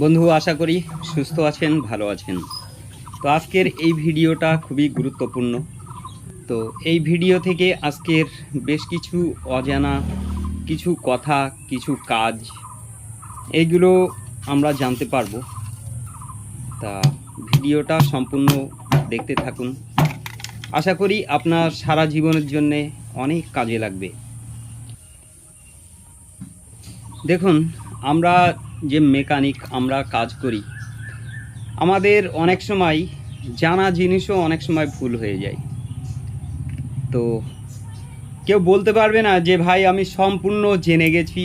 বন্ধু, আশা করি সুস্থ আছেন, ভালো আছেন। তো আজকের এই ভিডিওটা খুবই গুরুত্বপূর্ণ। তো এই ভিডিও থেকে আজকের বেশ কিছু অজানা কিছু কথা, কিছু কাজ এইগুলো আমরা জানতে পারব। তা ভিডিওটা সম্পূর্ণ দেখতে থাকুন। আশা করি আপনার সারা জীবনের জন্যে অনেক কাজে লাগবে। দেখুন, আমরা যে মেকানিক আমরা কাজ করি, আমাদের অনেক সময় জানা জিনিসও অনেক সময় ভুল হয়ে যায়। তো কেউ বলতে পারবে না যে, ভাই, আমি সম্পূর্ণ জেনে গেছি,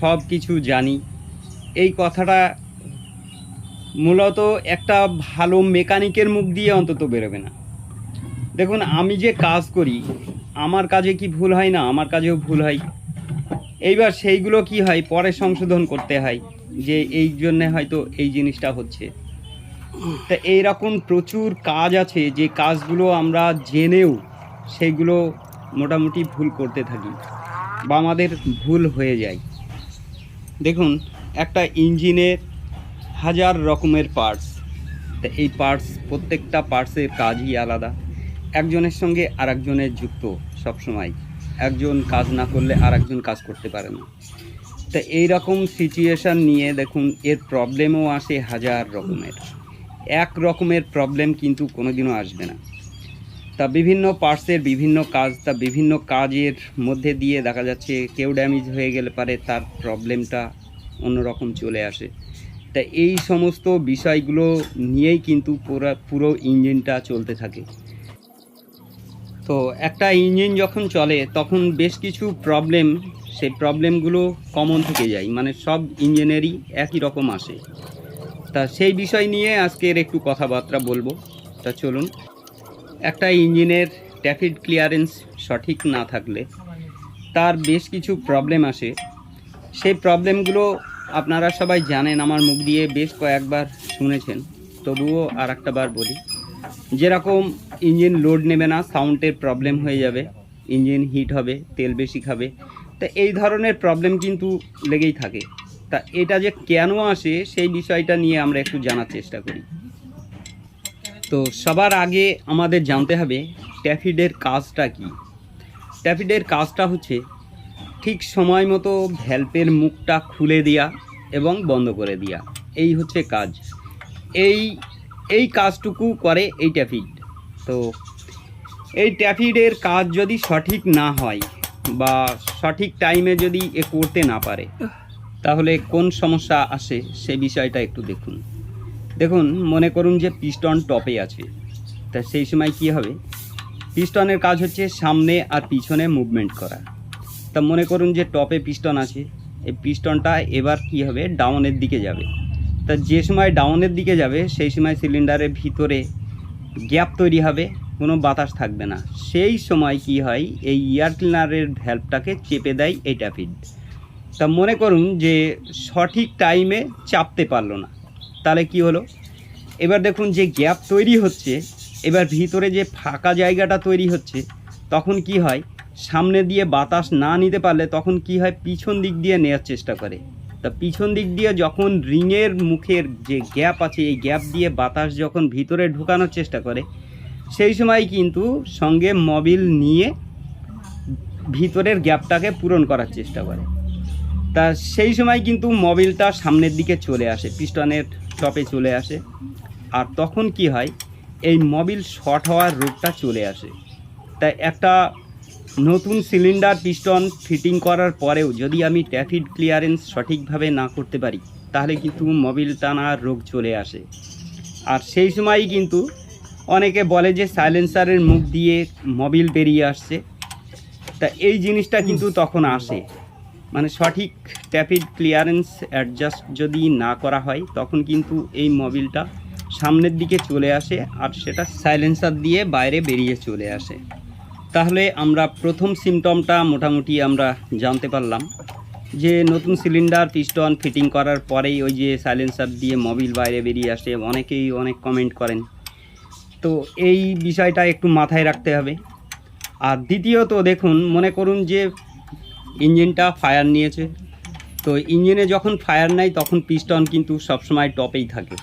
সব কিছু জানি। এই কথাটা মূলত একটা ভালো মেকানিকের মুখ দিয়ে অন্তত বেরোবে না। দেখুন, আমি যে কাজ করি, আমার কাজে কি ভুল হয় না? আমার কাজেও ভুল হয়। এইবার সেইগুলো কি হয়? পরে সংশোধন করতে হয় যে, এই জন্যে হয়তো এই জিনিসটা হচ্ছে। তা এইরকম প্রচুর কাজ আছে, যে কাজগুলো আমরা জেনেও সেইগুলো মোটামুটি ভুল করতে থাকি বা আমাদের ভুল হয়ে যায়। দেখুন, একটা ইঞ্জিনের হাজার রকমের পার্টস তা এই পার্টস প্রত্যেকটা পার্টসের কাজই আলাদা। একজনের সঙ্গে আরেকজনের যুক্ত সবসময়। একজন কাজ না করলে আর একজন কাজ করতে পারে না। তা এই রকম সিচুয়েশান নিয়ে দেখুন, এর প্রবলেমও আসে হাজার রকমের। এক রকমের প্রবলেম কিন্তু কোনোদিনও আসবে না। তা বিভিন্ন পার্টসের বিভিন্ন কাজ, তা বিভিন্ন কাজের মধ্যে দিয়ে দেখা যাচ্ছে কেউ ড্যামেজ হয়ে গেলে পারে, তার প্রবলেমটা অন্যরকম চলে আসে। তা এই সমস্ত বিষয়গুলো নিয়েই কিন্তু পুরো পুরো ইঞ্জিনটা চলতে থাকে। তো একটা ইঞ্জিন যখন চলে, তখন বেশ কিছু প্রবলেম, সেই প্রবলেমগুলো কমন থেকে যায় মানে সব ইঞ্জিনেরই একই রকম আসে। তা সেই বিষয় নিয়ে আজকের একটু কথাবার্তা বলব। তা চলুন। একটা ইঞ্জিনের ট্যাফিড ক্লিয়ারেন্স সঠিক না থাকলে তার বেশ কিছু প্রবলেম আসে। সেই প্রবলেমগুলো আপনারা সবাই জানেন, আমার মুখ দিয়ে বেশ কয়েকবার শুনেছেন। তবুও আর একটা বার বলি, যেরকম ইঞ্জিন লোড নেবে না, সাউন্ডের প্রবলেম হয়ে যাবে, ইঞ্জিন হিট হবে, তেল বেশি খাবে, তা এই ধরনের প্রবলেম কিন্তু লেগেই থাকে। তা এটা যে কেন আসে সেই বিষয়টা নিয়ে আমরা একটু জানার চেষ্টা করি। তো সবার আগে আমাদের জানতে হবে ট্যাফিডের কাজটা কি? ট্যাফিডের কাজটা হচ্ছে ঠিক সময় মতো ভ্যালপের মুখটা খুলে দেওয়া এবং বন্ধ করে দেওয়া এই হচ্ছে কাজ। এই এই কাজটুকু করে এই ট্যাফিড। তো এই ট্যাফিডের কাজ যদি সঠিক না হয় বা সঠিক টাইমে যদি এ করতে না পারে, তাহলে কোন সমস্যা আসে সে বিষয়টা একটু দেখুন। দেখুন, মনে করুন যে পিস্টন টপে আছে। তা সেই সময় কি হবে? পিস্টনের কাজ হচ্ছে সামনে আর পিছনে মুভমেন্ট করা। তা মনে করুন যে টপে পিস্টন আছে। এই পিস্টনটা এবার কি হবে? ডাউনের দিকে যাবে। তা যে সময় ডাউনের দিকে যাবে, সেই সময় সিলিন্ডারের ভিতরে গ্যাপ তৈরি হবে, কোনো বাতাস থাকবে না। সেই সময় কি হয়? এই এয়ার ক্লিনারের ভ্যালভটাকে চেপে দেয় এই ট্যাফিড তা মনে করুন যে সঠিক টাইমে চাপতে পারল না। তাহলে কি হলো? এবার দেখুন যে গ্যাপ তৈরি হচ্ছে, এবার ভিতরে যে ফাঁকা জায়গাটা তৈরি হচ্ছে, তখন কি হয়? সামনে দিয়ে বাতাস না নিতে পারলে তখন কি হয়? পিছন দিক দিয়ে নেওয়ার চেষ্টা করে। তা পিছন দিক দিয়ে যখন রিংয়ের মুখের যে গ্যাপ আছে, এই গ্যাপ দিয়ে বাতাস যখন ভিতরে ঢুকানোর চেষ্টা করে, সেই সময় কিন্তু সঙ্গে মবিল নিয়ে ভিতরের গ্যাপটাকে পূরণ করার চেষ্টা করে। তা সেই সময় কিন্তু মবিলটা সামনের দিকে চলে আসে, পিস্টনের টপে চলে আসে। আর তখন কি হয়, এই মোবিল শর্ট হওয়ার রোগটা চলে আসে। তাই একটা নতুন সিলিন্ডার পিস্টন ফিটিং করার পরেও যদি আমি ট্যাফিড ক্লিয়ারেন্স সঠিকভাবে না করতে পারি, তাহলে কিন্তু মোবিল টানার রোগ চলে আসে। আর সেই সময়ই কিন্তু অনেকে বলে যে সাইলেন্সারের মুখ দিয়ে মোবিল বেরিয়ে আসছে। তা এই জিনিসটা কিন্তু তখন আসে। মানে সঠিক ট্যাফিড ক্লিয়ারেন্স অ্যাডজাস্ট যদি না করা হয়, তখন কিন্তু এই মোবিলটা সামনের দিকে চলে আসে আর সেটা সাইলেন্সার দিয়ে বাইরে বেরিয়ে চলে আসে। তাহলে আমরা প্রথম সিমটমটা মোটামুটি আমরা জানতে পারলাম যে নতুন সিলিন্ডার পিস্টন ফিটিং করার পরেই ওই যে সাইলেন্সার দিয়ে মোবিল বাইরে বেরিয়ে আসে, অনেকেই অনেক কমেন্ট করেন। তো এই বিষয়টা একটু মাথায় রাখতে হবে। আর দ্বিতীয়ত দেখুন, মনে করুন যে ইঞ্জিনটা ফায়ার নিয়েছে। তো ইঞ্জিনে যখন ফায়ার নেয় তখন পিস্টন কিন্তু সবসময় টপেই থাকে।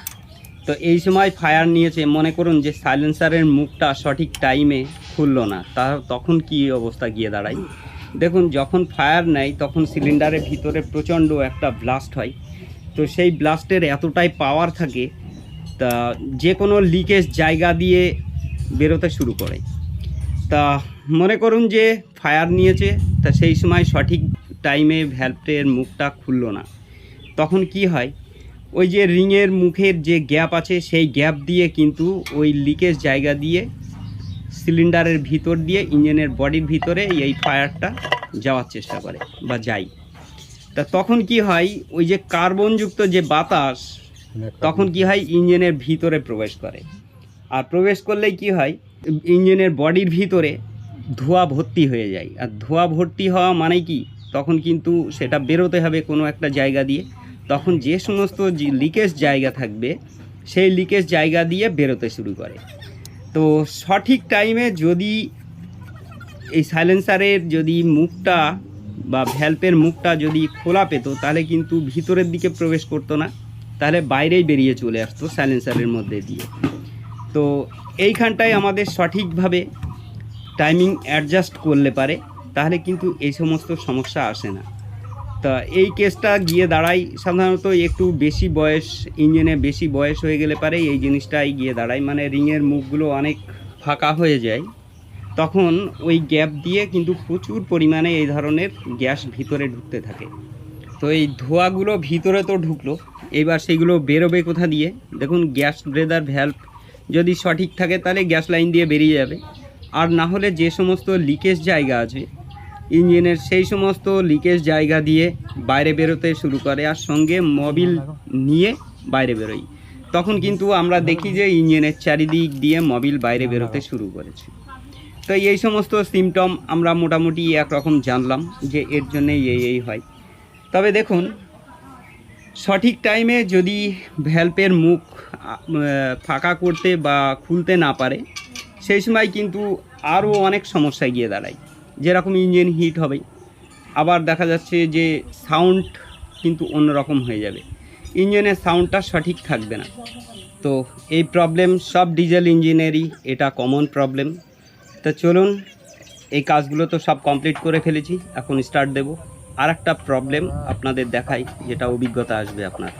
তো এই সময় ফায়ার নিয়েছে, মনে করুন যে সাইলেন্সারের মুখটা সঠিক টাইমে খুললো না, তা তখন কি অবস্থা গিয়ে দাঁড়ায়? দেখুন, যখন ফায়ার নেয়, তখন সিলিন্ডারের ভিতরে প্রচণ্ড একটা ব্লাস্ট হয়। তো সেই ব্লাস্টের এতটাই পাওয়ার থাকে, তা যে কোনো লিকেজ জায়গা দিয়ে বেরোতে শুরু করে। তা মনে করুন যে ফায়ার নিয়েছে, তা সেই সময় সঠিক টাইমে ভ্যালভের মুখটা খুললো না। তখন কি হয়? ওই যে রিংয়ের মুখের যে গ্যাপ আছে, সেই গ্যাপ দিয়ে কিন্তু ওই লিকেজ জায়গা দিয়ে সিলিন্ডারের ভিতর দিয়ে ইঞ্জিনের বডির ভিতরে এই ফায়ারটা যাওয়ার চেষ্টা করে বা যাই তা তখন কি হয়? ওই যে কার্বনযুক্ত যে বাতাস, তখন কি হয়? ইঞ্জিনের ভিতরে প্রবেশ করে। আর প্রবেশ করলেই কি হয়? ইঞ্জিনের বডির ভিতরে ধোঁয়া ভর্তি হয়ে যায়। আর ধোঁয়া ভর্তি হওয়া মানে কি? তখন কিন্তু সেটা বেরোতে হবে কোনো একটা জায়গা দিয়ে। তখন যে সমস্ত লিকেজ জায়গা থাকবে, সেই লিকেজ জায়গা দিয়ে বেরোতে শুরু করে। তো সঠিক টাইমে যদি এই সাইলেন্সারের যদি মুখটা বা ভ্যালপের মুখটা যদি খোলা পেতো, তাহলে কিন্তু ভিতরের দিকে প্রবেশ করতো না। তাহলে বাইরেই বেরিয়ে চলে আসতো সাইলেন্সারের মধ্যে দিয়ে। তো এইখানটায় আমাদের সঠিকভাবে টাইমিং অ্যাডজাস্ট করলে পারে, তাহলে কিন্তু এই সমস্ত সমস্যা আসে না। তা এই কেসটা গিয়ে দাঁড়ায়, সাধারণত একটু বেশি বয়স ইঞ্জিনে বেশি বয়স হয়ে গেলে পারে এই জিনিসটাই গিয়ে দাঁড়ায়। মানে রিংয়ের মুখগুলো অনেক ফাঁকা হয়ে যায়। তখন ওই গ্যাপ দিয়ে কিন্তু প্রচুর পরিমাণে এই ধরনের গ্যাস ভিতরে ঢুকতে থাকে। তো এই ধোঁয়াগুলো ভিতরে তো ঢুকলো, এবার সেগুলো বেরোবে কোথা দিয়ে? দেখুন, গ্যাস ব্রেদার ভ্যালভ যদি সঠিক থাকে, তাহলে গ্যাস লাইন দিয়ে বেরিয়ে যাবে। আর না হলে যে সমস্ত লিকেজ জায়গা আছে, ইঞ্জিনের সেই সমস্ত লিকেজ জায়গা দিয়ে বাইরে বেরোতে শুরু করে আর সঙ্গে মবিল নিয়ে বাইরে বেরোই। তখন কিন্তু আমরা দেখি যে ইঞ্জিনের চারিদিক দিয়ে মবিল বাইরে বেরোতে শুরু করেছে। তো এই সমস্ত সিমটম আমরা মোটামুটি একরকম জানলাম যে এর জন্যে এই এই হয়। তবে দেখুন, সঠিক টাইমে যদি ভ্যালপের মুখ ফাঁকা করতে বা খুলতে না পারে সেই সময় কিন্তু আরও অনেক সমস্যায় গিয়ে দাঁড়ায়। যেরকম ইঞ্জিন হিট হবে, আবার দেখা যাচ্ছে যে সাউন্ড কিন্তু অন্যরকম হয়ে যাবে। ইঞ্জিনের সাউন্ডটা সঠিক থাকবে না। তো এই প্রবলেম সব ডিজেল ইঞ্জিনেরই, এটা কমন প্রবলেম। তা চলুন, এই কাজগুলো তো সব কমপ্লিট করে ফেলেছি, এখন স্টার্ট দেব। আর একটা প্রবলেম আপনাদের দেখাই, যেটা অভিজ্ঞতা আসবে আপনার।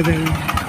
Bye.